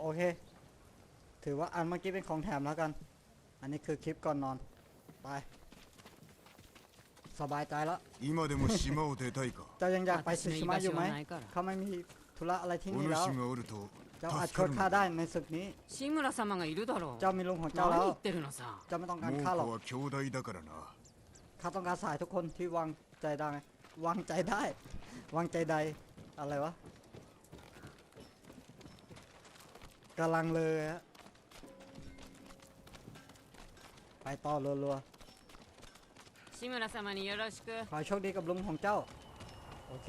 โอเค ถือว่าอันเมื่อกี้เป็นของแถมแล้วกัน อันนี้คือคลิปก่อนนอน ไป สบายใจแล้ว 今でも島を出たいか เจ้ายังอยากไปซึชิมะอยู่ไหม 私の居場所はないから เขาไม่มีธุระอะไรที่ お นี่แล้ว 主がおると เจ้าอาจ 助 ช่ か วย る ข้า の ได้ในศึกนี้ 志村様がいるだろう เจ้ามีลุงของเจ้าแล้ 何 ว 言ってるのさ เจ้าไม่ต้องการ 猛 ข้าหรอก 虎は兄弟だからな ข้าต้องการสายทุกคนที่วางใจได้ วางใจได้ วางใจใด อะไรวะ กำลังเลยฮะ ไปต่อรัว 志村様によろしく ๆ ขอให้โชคดีกับลุงของเจ้า โอเค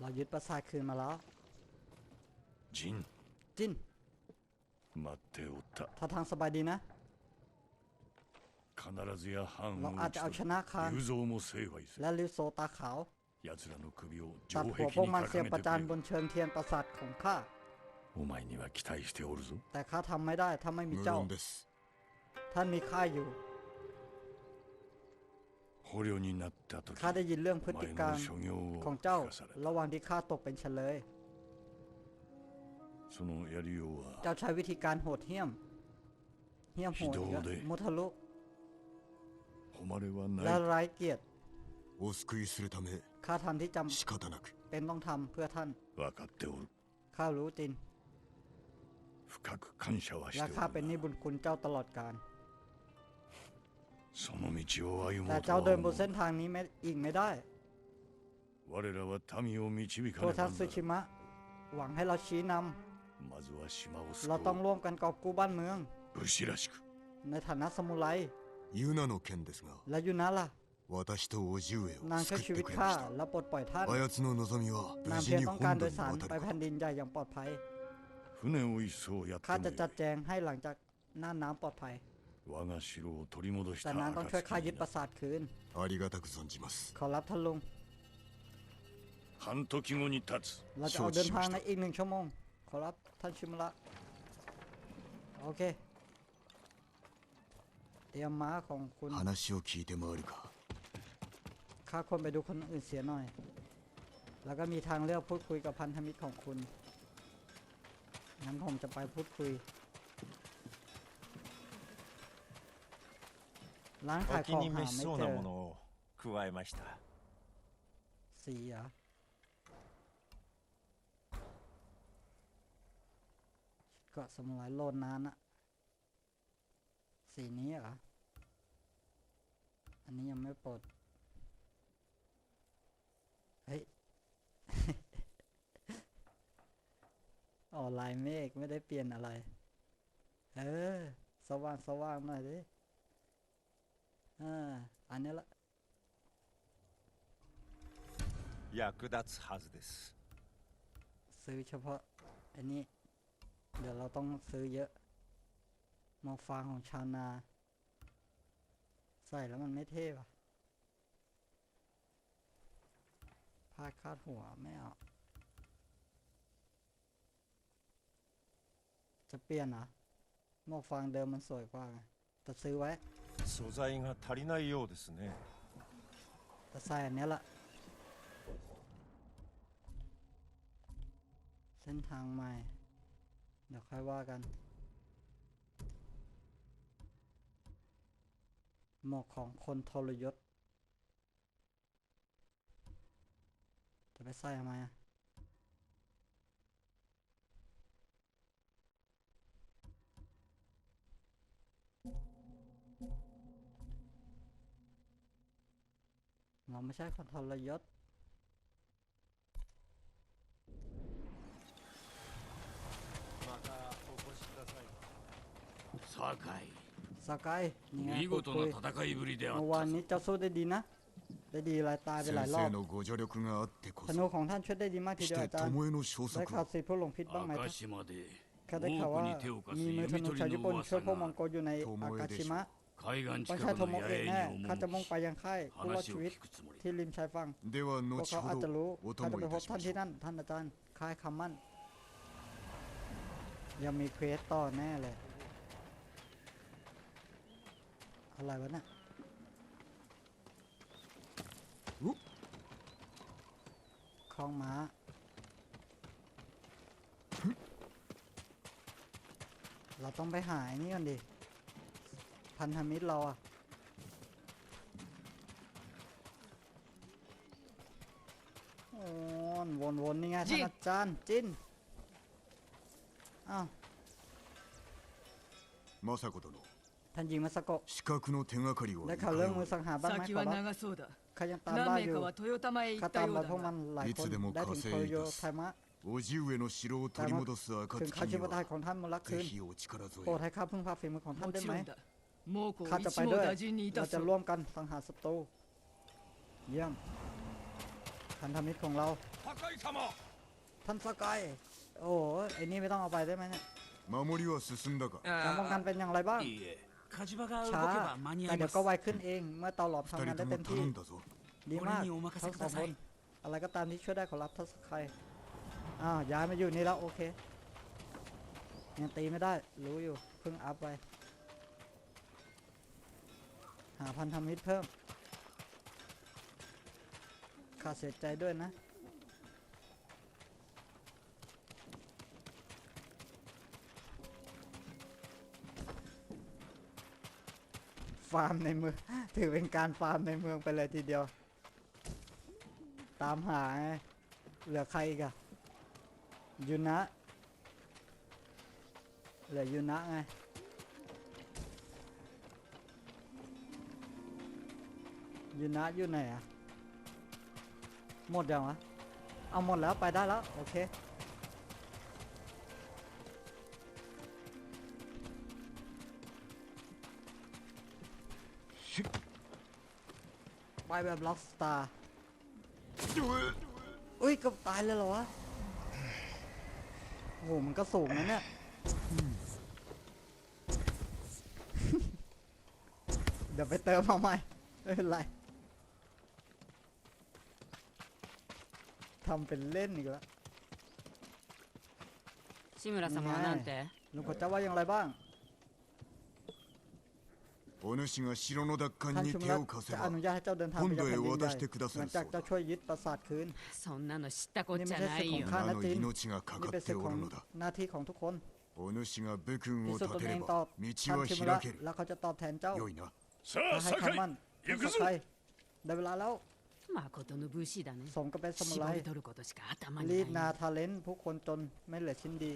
เรายึดปราสาทคืนมาแล้ว ジン จิ้น 待っておった ถ้าทางสบายดีนะ 必ずや藩を เราอาจ 討 จะ ち เอาช 取り นะคาน 雄三も成敗する และลิวโซตาขาว 奴らの首を ตัด 城 หัว 壁 พวก に มันเสียบ 掲 ประ げて จาน く บ れ นเชิงเทียนปราสาทของข้า お前には期待しておるぞ แต่ข้าทำไม่ได้ถ้าไม่มี 無 เจ้า 論です ท่านมีข้าอยู่ 捕虜になった時 ข้าได้ยินเรื่องพฤติ 前 การ の所業 ของ を เจ้า 聞かされた ระหว่างที่ข้าตกเป็นเฉลย そのやりようは เจ้าใช้วิธีการโหดเหี้ยม เหี้ยมโหด 非道で มุทะลุ 誉れは และไร้เกียรติข้าทำที่จำเป็นต้องทำเพื่อท่านข้ารู้จริงและข้าเป็นนิบุญคุณเจ้าตลอดกาลแต่เจ้าเดินบนเส้นทางนี้ไม่อีกไม่ได้ตัวทัสึชิมะ หวังให้เราชี้นำเราต้องร่วมกันกอบกู้บ้านเมือง ในฐานะสมุไร ユナの件ですが และยูนะล่ะ 私と叔父上 นาง を ช่วย 救 ชี っ วิ て ต くれ ข้า ました และปลดปล่อยท่าน あやつの望みは無 นาง 事 เพียง に ต้องการ 本 โด 土 ย に สาร 渡 ไป る แผ่นดินใหญ่อย่างปลอดภัย 船を一層やっ ข้า て จะ も จั よ ดแจงให้หลังจากหน้าน้ำปลอดภัย い我が城を取り戻し แต่ た นางต้องช่วยข้ายึด 暁 ป に ราสาทคืน ありがたく存じます ขอรับท่านลุง 半時後に立つ เราจะออกเดินทางในอีกหนึ่งชั่วโมง ขอรับท่านชิมระโอเค เตรียมม้าของคุณ 話を聞いて回るか ข้าควรไปดูคนอื่นเสียหน่อย แล้วก็มีทางเลือกพูดคุยกับพันธมิตรของคุณ งั้นผมจะไปพูดคุย ร้านขาย お ข 気 อง に หา 召し ไม่ そう เจ な อ ものを加えました สีเหรอเกาะสมุไรโลนนานอะ สีนี้เหรอ อันนี้ยังไม่ปลด เฮ้ย อ๋อลายเมฆไม่ได้เปลี่ยนอะไร เออ สว่างสว่างหน่อยดิอ่าอันนี้ละ 役立つはずです ซื้อเฉพาะอันนี้ เดี๋ยวเราต้องซื้อเยอะห มวกฟางของชาวนา ใส่แล้วมันไม่เท่ป่ะผ้าคาดหัวไม่เอา จะเปลี่ยนเหรอหมวกฟางเดิมมันสวยกว่าไงแต่ซื้อไว้ 素材が足りないようですね แต่ใส่อันเนี้ยละ เส้นทางใหม่ เดี๋ยวค่อยว่ากัน หมวกของคนทรยศ จะไปใส่ทำไมอะเราไม่ใช่คนทรยศ酒井 สกายนี่ไงพูดคุยเมื่อวานนี้เจ้าสู้ได้ดีนะ ได้ดีหลายตายไปหลายรอบธนูของท่านช่วยได้ดีมากทีเดียวอาจารย์ได้ข่าวสิพวกหลงพิษบ้างไหมข้าได้ข่าวว่ามีมือธนูชาวญี่ปุ่นช่วยพวกมองโกอยู่ในอากาชิมะต้องใช้โทโมเอะแน่ข้าจะมุ่งไปยังค่ายผู้รอดชีวิตที่ริมชายฝั่งพวกเขาอาจจะรู้ข้าจะไปพบท่านที่นั่น ท่านอาจารย์ค่ายคำมั่นยังมีเควสต่อแน่เลย อะไรวะเนี่ย คลองม้า เราต้องไปหาไอ้นี่ก่อนดิ พันธมิตรเราอะโอ้นวนๆนี่ไงท่านอาจารย์จินอ้าว 政子殿 ท่านหญิงมาสโกะ 資格の手がかりは ได้ い ข่าว か เรื่อง よ มือ う สังหารบ้างไหม 先 ขอ は รับ 長そうだ ข้ายังตามล่า 何 อ 名 ยู่ かは豊玉へ行 ข้า った ตาม よう ไป だ พวกมัน が หลายคน いつでも ได้ถึง 加勢 โทโย いたす ไทมะ 叔父上の城を取り戻す ถึง 暁 ข้าชิ に บะทาย は ของท่านมูลคื ぜ น ひお力添 โปรด え ให้ข้าพึ่งพาฝีมือของท่าน も ได้ ち ไหม ろんだ猛虎 ข้าจะ 一 ไป 網 ด้วย 打尽にいた เรา す จะร่วมกันสังหารศัตรูเยี่ยมพันธมิตรของเรา 破壊様 ท่านสกายโอ้โหไอ้นี่ไม่ต้องเอาไปได้ไหมเนี่ย 守りは進んだか การป้องกันเป็นอย่างไรบ้าง いいえ火事場が動 ช้าแต่เดี๋ยวก็ไวขึ้นเอง เมื่อตอหลอมทำงานได้เต็มที่ดีมากทั้งสองคนอะไรก็ตามที่ช่วยได้ขอรับทัศใครอ้าวย้ายมาอยู่นี่แล้วโอเคยังตีไม่ได้รู้อยู่เพิ่งอัพไปหาพันธมิตรเพิ่มข้าเสียใจด้วยนะ ฟาร์มในเมืองถือเป็นการฟาร์มในเมืองไปเลยทีเดียว ตามหาไงเหลือใครอีกอะยูนะเหลือยูนะไงยูนะอยู่ไหนอะหมดยังวะเอาหมดแล้วไปได้แล้ว โอเค ไปแบบล็อกสตาร์ อุ้ยเกับตายเลยเหรอวะ โอ้โห มันก็สูงนะเนี่ย เดี๋ยวไปเติมเอาใหม่ไม่เป็นไร ทำเป็นเล่นอีกแล้ว 志村様はなんて ลุงพลเจ้าว่าอย่างไรบ้าง お主が城の奪還に手を貸せば本土へ渡してくださるそうだそんなの知ったこっちゃないよ皆の命がかかっておるのだお主が武君を立てれば道は開けるよいなさあ酒井行くぞได้เวลาแล้วมาโคโตนุบุชิดานะสมก็เป็นสมุไรรีดนาทาเลนผู้คนจนไม่เหลือชิ้นดี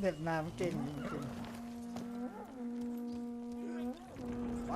เด็ดนามเก่งจริง ไป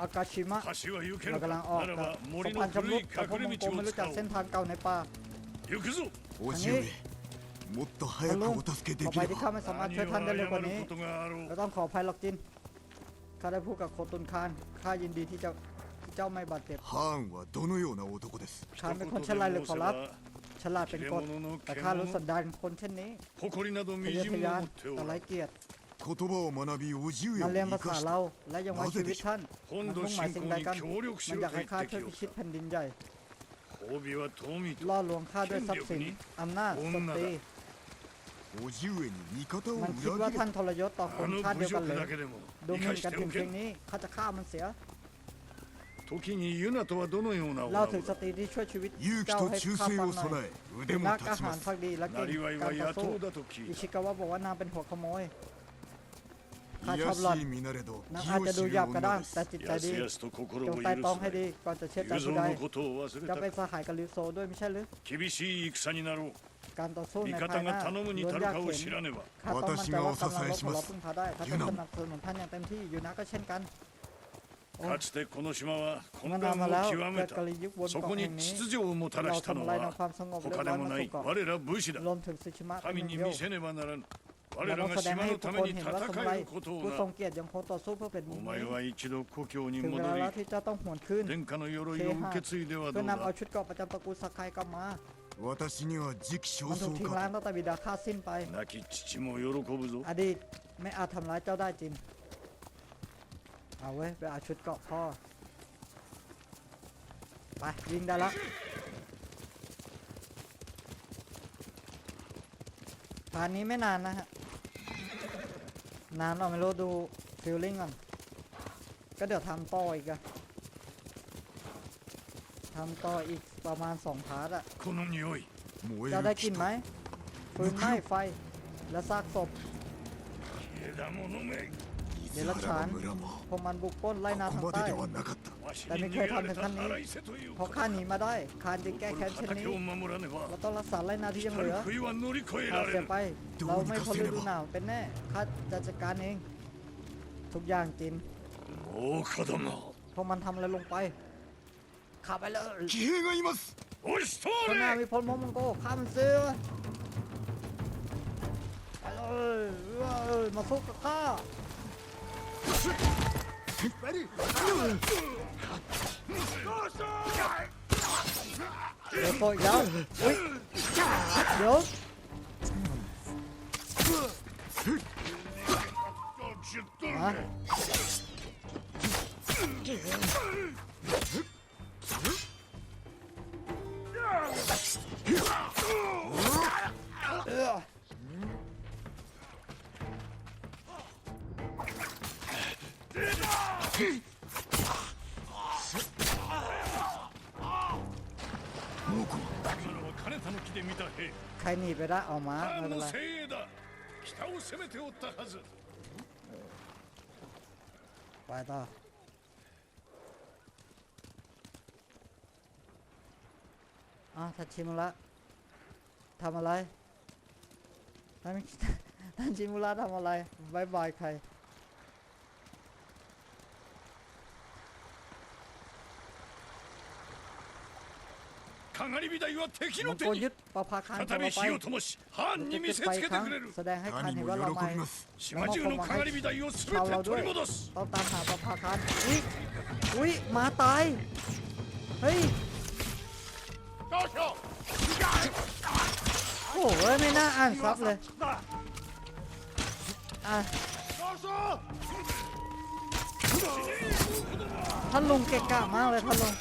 อากาชิมะ 橋は行け เรา るか กำลังออก なら กับ ば ส 森 ม の พันธ์ชำ 古 รุ い ดแต่พวก 隠 ม れ งโก 道 ไม่ を รู้ 使 จัก おう เส้นทางเก่าในป่า 行くぞ叔父上もっと早くお助けで ต่อ き ไป れ ที่ข้า ば ไม่สามารถ 何 ช่วยท่านได้ を เร็วกว่า 謝る นี้ ことがあろ เรา う ต้องขออภัยหรอกจิน ข้าได้พูดกับโคตุนคาน ข้ายินดีที่เจ้าที่เจ้าไม่บาดเจ็บ ハーンはどのような男です คานเป็นคน 一 ฉลาดห 言 รือ で ขอ 申せ รับ ば ฉลาดเป็นกฎ 獣の แต่ข้ารู้สัน 獣 ดานคนเช่นนี้ 誇りなどみ ทะเยอ じん ทะ も ยาน 持ってお แต่ ら ไร ん เกียรติ 言葉を学び叔父上 มันเรียนภาษาเราและยังไว้ชีวิตท่านมันต้องหมายสิ่งใดกันมันอยากให้ข้าช่วยพิชิตแผ่นดินใหญ่ล่อลวงข้าด้วยทรัพย์สินอำนาจสตรีมันคิดว่าท่านทรยศต่อคนชาติเดียวกันเลยดูเหมือนกันถึงเพียงนี้ข้าจะฆ่ามันเสียเล่าถึงสตรีที่ช่วยชีวิตเจ้าให้ข้าฟังหน่อยนักอาหารพักดีและเก่งการต่อสู้อิชิกาวะบอกว่านางเป็นหัวขโมย ข้าชอบหล่อนนางอาจจะดูหยาบกระด้างแต่จิตใจดีจงไต่ตองให้ดีก่อนจะเช็ดอใจผู้ใดจะไป็นสหายกับลิวโซด้วยไม่ใช่หรือการต่อสู้ในภายหน้าล้วนยากเข็นข้าต้องมั่นใจว่ากำลังรบของเราพึ่งพาได้ถ้าเป็นสนับสนุนท่านอย่างเต็มที่อยู่นะก็เช่นกันかつてこの島は混乱を極めたそこに秩序をもたらしたのは他でもない我ら武士だ民に見せねばならぬ เรา 我 ต้อง らが แสดง 島 ให้ の ทุ た ก め คน に เห็น 戦 ว่าสมุไร えること ผู้ทรง が เกียรติยังคงต่อสู้เพื่อเป็น お นี้ 前は一度故郷に ถึง 戻 เวลาแล้ว り ที่เจ้าต้องหวนขึ้น 殿下の鎧を受け継いでは เพื่ ど อ うん ำเอา だ ชุดเกราะประจำตระกูลสักไคกลับมา 私には時期尚 มันถูก 早 ทิ้ง か ร้างตั้งแต่บิดาข้าสิ้นไป 亡き父も喜ぶぞ อดีตไม่อาจทำร้ายเจ้าได้จริง เอาเว้ยไปเอาชุดเกราะพ่อ ไปยิงได้แล้ว ผ่านนี้ไม่นานนะฮะ นานเราไม่รู้ดูฟิลลิ่งก่อน ก็เดี๋ยวทำต่ออีกอะทำต่ออีกประมาณสองพาร์ทอะ この匂い燃え เจ้าได้ る กลิน 木 ไหม と ฟืนไหม้ไฟ และซากศพ 枝物め伊豆原の村も พวกมันบุกปล้นไล่นา こ ทาง こまで ใต้ ではなかった แต่ไม่เคยทำถึงขั้นนี้พอข้าหนีมาได้คานจึงแก้แค้นเช่นนี้เราต้องรักษาไรนาที่ยังเหลือเราเสียไป เราไม่พ้นฤดูหนาวเป็นแน่ข้าจะจัดการเอง ทุกอย่างจินโอ้ข้าดำพวกมันทำอะไรลงไปข้าไปเลยข้างหน้ามีพลมอมังโกข้ามันเสือไปเลยมาสู้กับข้า เดี๋ยวโตอีกแล้วอุ้ยเดี๋ยวมา は金田の木で見た兵 ใครหนีไปได้เอามาไม่ 何 เป็น の ไร 精鋭だ北を攻めておったはず ไปต่ออ่ะทัชชิมุระทำอะไรท่าน ท่านชิมุระทำอะไรบายบายใคร かがり火台は敵 มั の ง 手 โกร に ยึดประภาคารของ 再び เราไป 火を灯し藩に見せつけてくれる แสดงให้ข้า 兄 เห็น も ว่าเรา 喜 ไม่ びます 島中のかがり火台を全て取り戻す ต้องตามหาประภาคารอุ้ยอุ้ยหมาตาย เฮ้ย โอ้โหไม่น่าอ่านซับเลย อ่ะท่านลุงเก่งกะมากเลยท่านลุง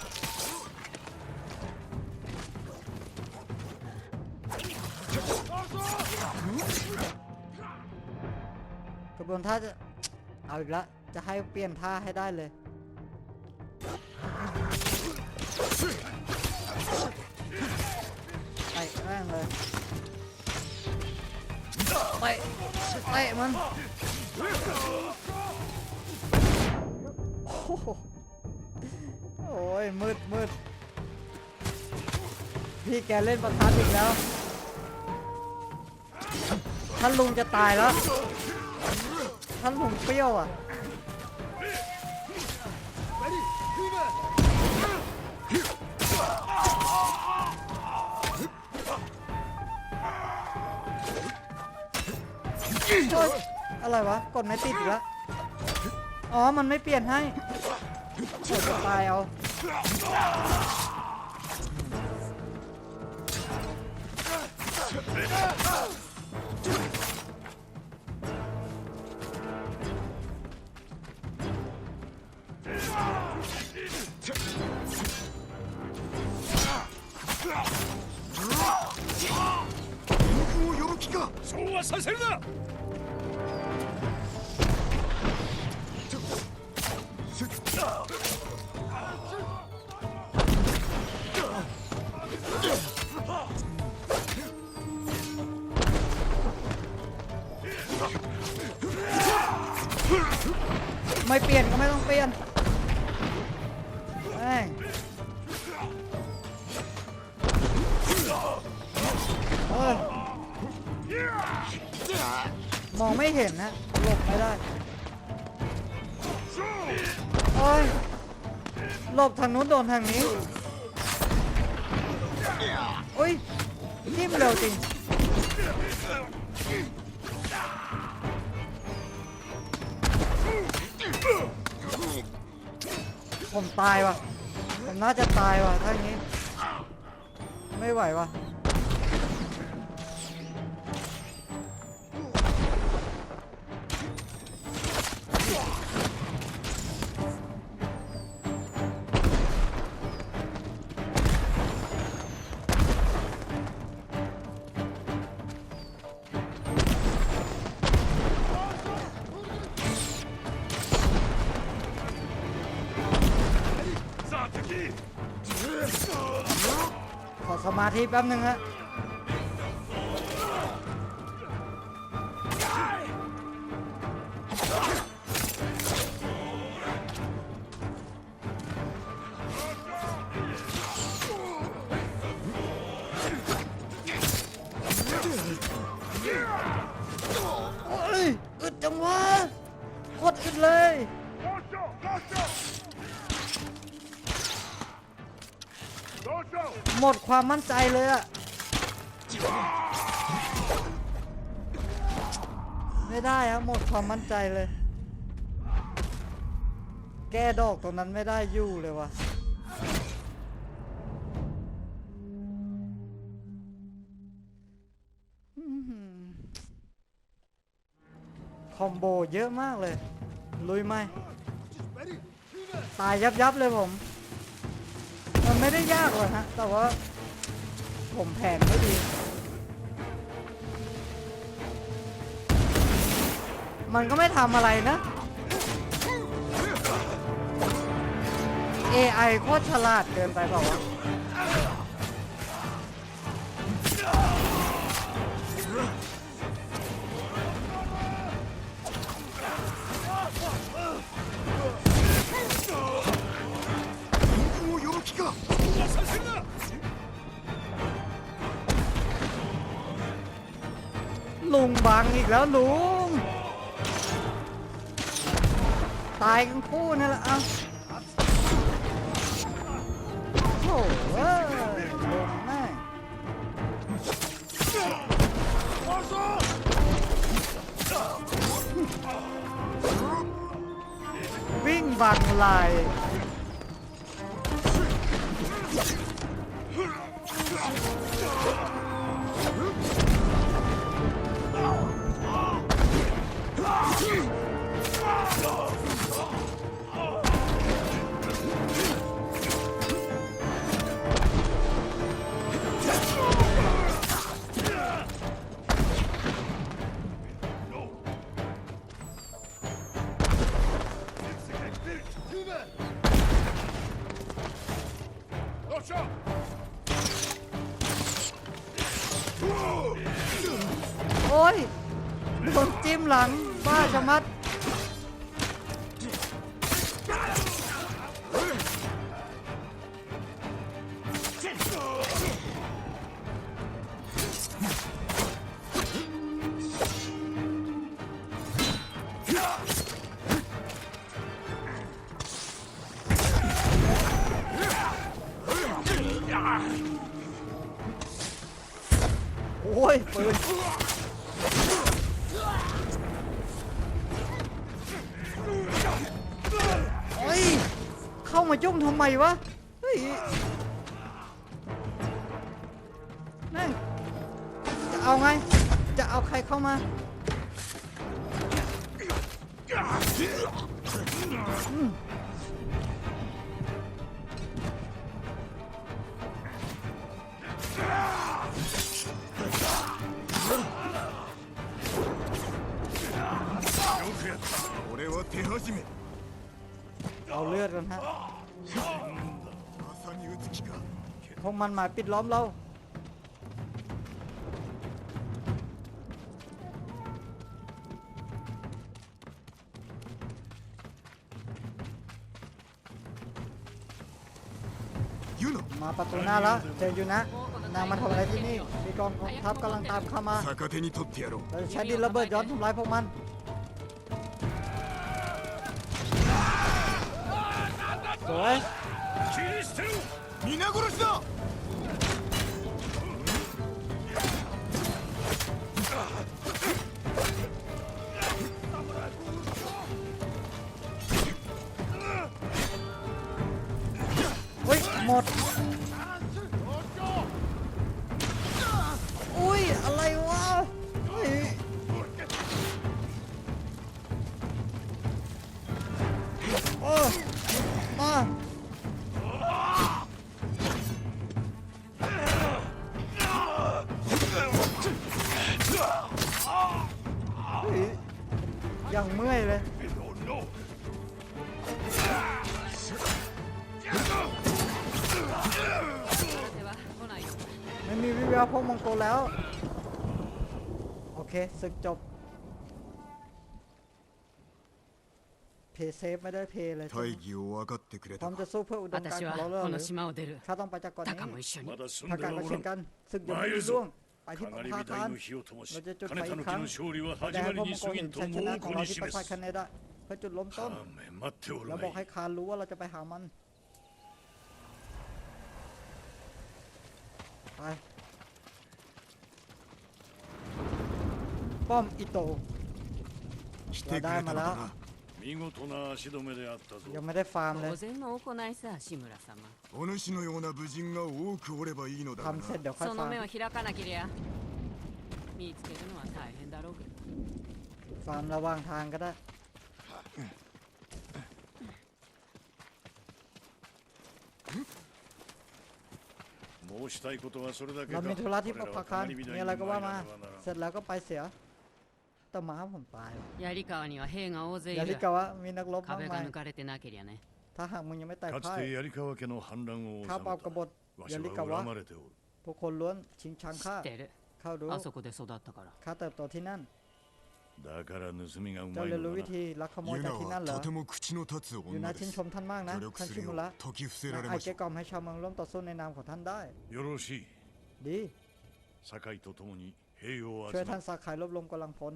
ระบวนท่าจะ เอาอีกแล้วจะให้เปลี่ยนท่าให้ได้เลยไปแม่งเลยไปไปมันโอ้โหโอ้ยมืดมืดพี่แกเล่นประทัดอีกแล้วท่านลุงจะตายแล้ว ท่านลุงเปรี้ยวอะเฮ้ยอะไรวะ กดไม่ติดอีกแล้วอ๋อ มันไม่เปลี่ยนให้กดตายเอา ぶ気かそうはさせるなせ ไม่เปลี่ยนก็ไม่ต้องเปลี่ยน เห็นนะหลบไม่ได้โอ้ยหลบทางนู้นโดนทางนี้อุ้ยนิ่มเร็วจริงผมตายวะผมน่าจะตายวะถ้าอย่างนี้ ไม่ไหววะ มาธิแป๊บหนึ่งฮะ หมดความมั่นใจเลยอะไม่ได้ครับหมดความมั่นใจเลย แก้ดอกตรงนั้นไม่ได้อยู่เลยวะคอมโบเยอะมากเลย ลุยไหมตายยับยับเลยผม ไม่ได้ยากหรอกฮะ แต่ว่า ผมแผนไม่ดี มันก็ไม่ทำอะไรนะ AI โคตรฉลาดเกินไปเปล่าวะ งบังอีกแล้วลุง ตายกันคู่นั่นแหละอะ โอ้ยปืนโอ้ยเข้ามายุ่งทำไมวะเฮ้ยนั่งจะเอาไง จะเอาใครเข้ามาอืม เอาเลือดกันฮะพวกมันมาปิดล้อมเรามาประตูหน้าแล้วเจออยู่นะ นางมาทำอะไรที่นี่ มีกองทัพกำลังตามเข้ามาเราใช้ดินระเบิดย้อนทำลายพวกมัน おい。切り捨てろ皆殺しだ มีวิแววพวกมองโกแล้ว โอเคศึกจบ เพย์เซฟไม่ได้เพย์เลย 大義を分かってくれ พร้อ た ม か จะสู้เพื่ออุดมการ 私 ณ์ は ของเราแล้ว こ ห の รือ 島を出る ข้าต้องไปจากก่อน タ นี้ カも一緒にまだ済ん ถ้า で การ は ก็ おら เช่น ん กันศึกยัง 参 ไม่ る ได้ ぞ ร่วง ไปที่ か ป がり ภา 火 คาร 台の火を灯し เราจะจุด 金 ไฟ 田 อี の กครั้ง 木の勝利は แต่ 始 ให้ ま พว り กม に องโก 過ぎ เห็ ん น と ชัยชนะ 猛 ของ 虎 เรา に ที่ป 示 ภา す คาเนดะเพื่อจุดล้มต้น あめ待っておる แล้ว が บอก い ให้ い คานรู้ว่าเราจะไปหามัน ไป ป้อมอิโตะ 来てくれたのだな見事な足止めであったぞ ยังไม่ได้ฟาร์มเลย 当然の行いさ志村様お主のような武人が多くおればいいのだが ทำ な เสร็จเดี๋ยวค่อย そ ฟา の ร์ม 目を開かなけりゃ見つけるのは大変だろうけど ฟาร์มระหว่างทางก็ได้ 申したいことはそれだけ เรา か มีธุระที่ป 我ら ภา は คาร かがり火 มี 台に อะไรก็ว่า 参ら มา ねばならん เสร็จแล้วก็ไปเสียแ ต่หมาผมตายว่ะ 槍川には兵が大勢い ยาลิ る กาวะมีนักรบมาก 壁 มา が ย 抜かれてなけりゃね ถ้าหากมึงยังไม่แตก かつ พ่าย て槍川家の反乱を治め ข้า た เปล่ากบฏ わ ยา し ลิ は กาวะ 恨まれておる ทุกคนล้วนชิงชัง 知 ข้า ってる เข้ารู้ あそこで育ったから ข้าเติบโตที่นั่น だから盗みがう เจ้า まい เรียนรู้ の วิ だな ธีลักขโมย ユ จา ナ กที่นั่นเหรอ はとても口の立つ อยู่ 女 นา で ชื่น す ชมท่านมากนะ 努力 ท่าน す ชิ る มุ よ ระ う説き伏せられ ไอ ま เก し กล่อมให้ชาวเมืองร่วมต่อสู้ในนามของท่านได้ よろしい ดี 堺と共に兵を ช่วย 集 ท่า め นสาขายรวบรวมกำลังพล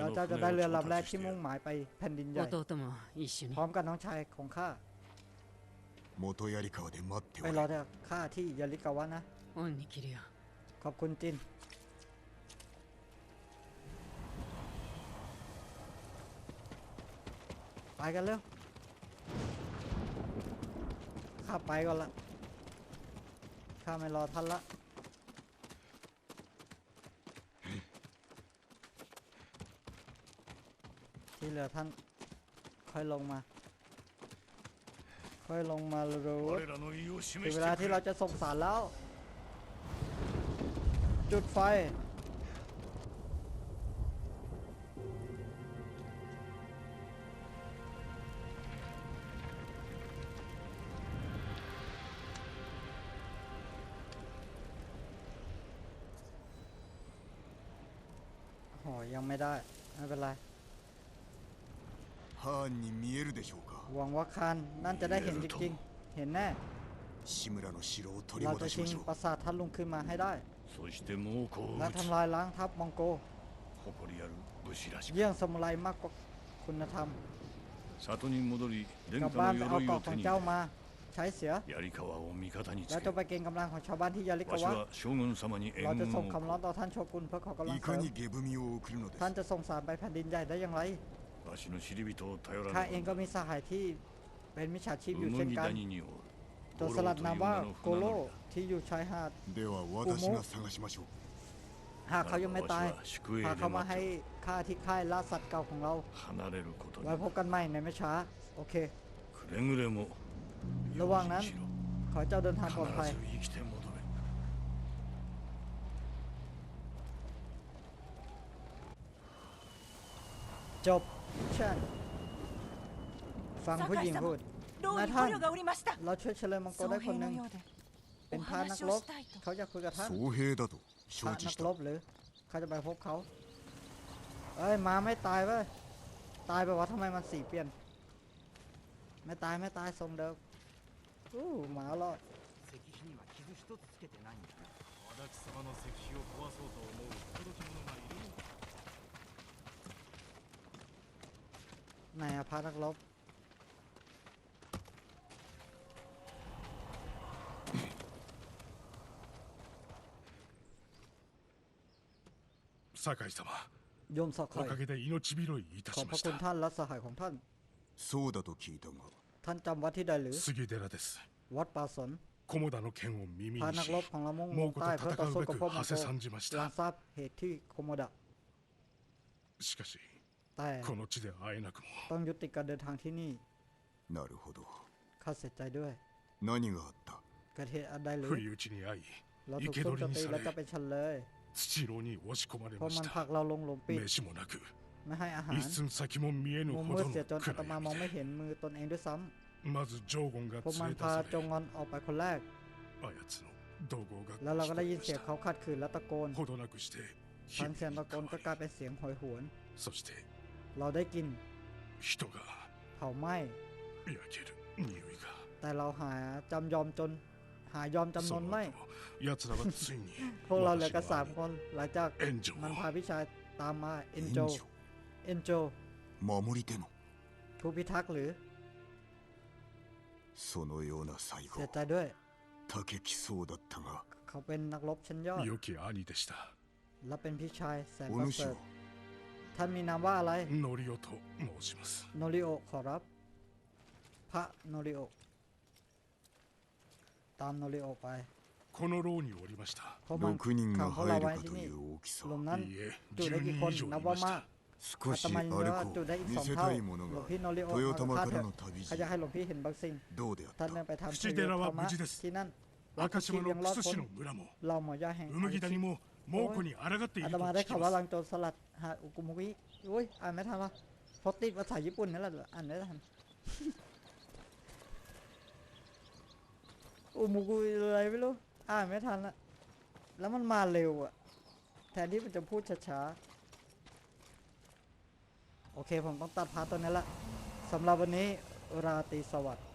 เราจะจะได้เรือลำแรกที่มุ่งหมายไปแผ่นดินใหญ่พร้อมกับน้องชายของข้าไปรอจะข้าที่ยาริกาวะนะขอบคุณจินไปกันเร็วข้าไปก่อนละข้าไม่รอท่านละ ที่เหลือท่านค่อยลงมา ค่อยลงมารู้ถึงเวลาที่เราจะส่งสารแล้ว จุดไฟโหยังไม่ได้ ไม่เป็นไร ハーンに見えるでしょうか หวังว่าคานนั่นจะได้เห็นจริงๆ เห็นแน่ 志村の城を取り เราจะ 戻し ชิ ま ง しょう ปราสาทท่านลุงขึ้นมาให้ได้ そして猛虎を และ 撃つ ทำลายล้างทัพมองโก 誇りある武士らしく เยี่ยงสมุไรมากกว่าคุณธรรม 里に戻り殿 กลับ 下 บ้าน の ไปเอา 鎧 เกราะ を ของ 手に เจ้ามา ใช้เสีย 槍川を味方につ แล้ว け จะไปเกณฑ์กำลังของชาวบ้านที่ยาลิ わ กา し วะ は将軍様に援 เราจะส่ง 軍を คำร้องต่อท่านโชกุนเพื่อขอกำลัง い เสริ か ม に下踏みを送るのです ท่านจะส่งสารไปแผ่นดินใหญ่ได้อย่างไร ข้าเองก็มีสหายที่เป็นมิจฉาชีพอยู่เช่นกันตัวสลัดนามว่าโกโลที่อยู่ชายหาดอุโมหากเขายังไม่ตายพาเขามาให้ข้าที่ค่ายล่าสัตว์เก่าของเราไว้พบกันใหม่ในไม่ช้า โอเค ระหว่างนั้น ขอเจ้าเดินทางปลอดภัยจบ ใช่ฟังผู้หญิงพูด 牢に捕虜がおりました เราช่วยเฉลิมมังกร 総 ได้คน 兵 หนึ่ง のようで เป็น お พระนัก 話 ร を บ したいと เขาจะคุยกับท่าน 総兵だと พระ 承知 นั し ก た รบหรือเขาจะไปพบเขา เอ้ยหมาไม่ตายเว้ย ตายไปว่าทำไมมันสีเปลี่ยน ไม่ตายไม่ตายทรงเดิมอู้หมารอด 石碑には傷一つつけてないんだ足立様の石碑を壊そうと思う不届き者がいるのか ไหนอะพระนักรบ 酒井様 โยมสอกคอย で命拾いいた ขอบพระคุณท่านและสหายของท่าน そうだと聞いたが ท่านจำวัดที่ใดหรือ 杉寺です วัดป่าสน 菰田の剣を耳 พา に นั し กรบของเรามุ่ง 猛虎 ใต้ と เพื่อต่อ 戦う สู้ べ กับ く พวกมัง 馳 โก せ参じまし หลัง た ทราบเหตุที่โคโมดะ しかし แต่ この地で会えなくも ต้องยุติการเดินทางที่นี่ なるほど ข้าเสียใจด้วย 何があった เกิดเหตุอะไรหรือ 不意打ちに遭い เรา 生 ถูก け ซุ่ม 捕 โจ り ม に ตี さ และจะ れ เป็นเฉลย 土牢に押し込まれ เพราะ ま มัน し ผลั た กเราลงหลุมปิด 飯もなく ไม่ให้อาหาร 一寸先も見えぬ มุม ほ มื ど ด の เสียจนอาตมามอง 暗 ไม่ 闇 เห็นมือตนเองด้วยซ้ まずジョーゴンが ำพวกมัน 連れ出 พา さ จง れ งอนออกไปคนแรก あやつの怒号が แล้วเราก็ได้ยิน 聞こえま เสียง した เขาขัดขืนและตะโกน ほどなくして ฟังเสียงตะโกนก็ 変 ก わ ลายเป็นเสียงโหยหวน りそして เราได้กลิน 人が เผาไหม้ 焼ける匂いが แต่เราหาจำยอมจน หายอมจำน そ น の ไม่ 後奴らはついに พวกเราเหลือ 私 กันสาม の คน หลังจาก 援助 มัน を พาพี่ชายตามมาเอ็น 援 โจ 助 เอ็นโจ 守り手の ผู้พิทักษ์หรือ そのような最 เสีย 後 ใจด้วย 武きそうだったが เขาเป็นนักรบชั้นยอด 良き兄でした และเป็นพี่ชายแสน お ประ 主 เสริฐ は ท่านมีนามว่าอะไร ノリオと申します โนริโอขอรับ พระโนริโอ ตามโนริโอไป この牢におりました เพราะมัน 6人 ขั が งพวกเรา 入る ไว้ か ที่ とい นี่ う大きさ หลุมนั้น いいえ จุได้ 10 กี่ 人 คน 以上い นับ ま ว่า し มาก た 少 อา し ตมา 歩 ยินดีว่า こ จุได้ う อีก 見 สอง せ เท่า たいもの หลวง が พี่โนริโอ 豊 มา 玉 คา か เถ ら อะ の旅 เขาอยาก 路 ให้หลวงพี่เห็นบางสิ่ง どうであっ ท่าน た เนี่ยไปทำ 口寺は無事です ที่นั่นวัด 赤 ชี 島 ยัง の รอด クス พ้น 市の村も เรา โมกุนิอาระกติอาตมาได้ข่าวว่ารังโจรสลัดฮะอุกุมุกิอุ้ยอ่านไม่ทันวะพราติดภาษาญี่ปุ่นนั่นแหละอ่านไม่ทันอุมุกุอะไรไม่รู้อ่านไม่ทันละแล้วมันมาเร็วอะแทนที่มันจะพูดช้าๆโอเคผมต้องตัดพาตตัวนี้ละสำหรับวันนี้ราตรีสวัสดิ์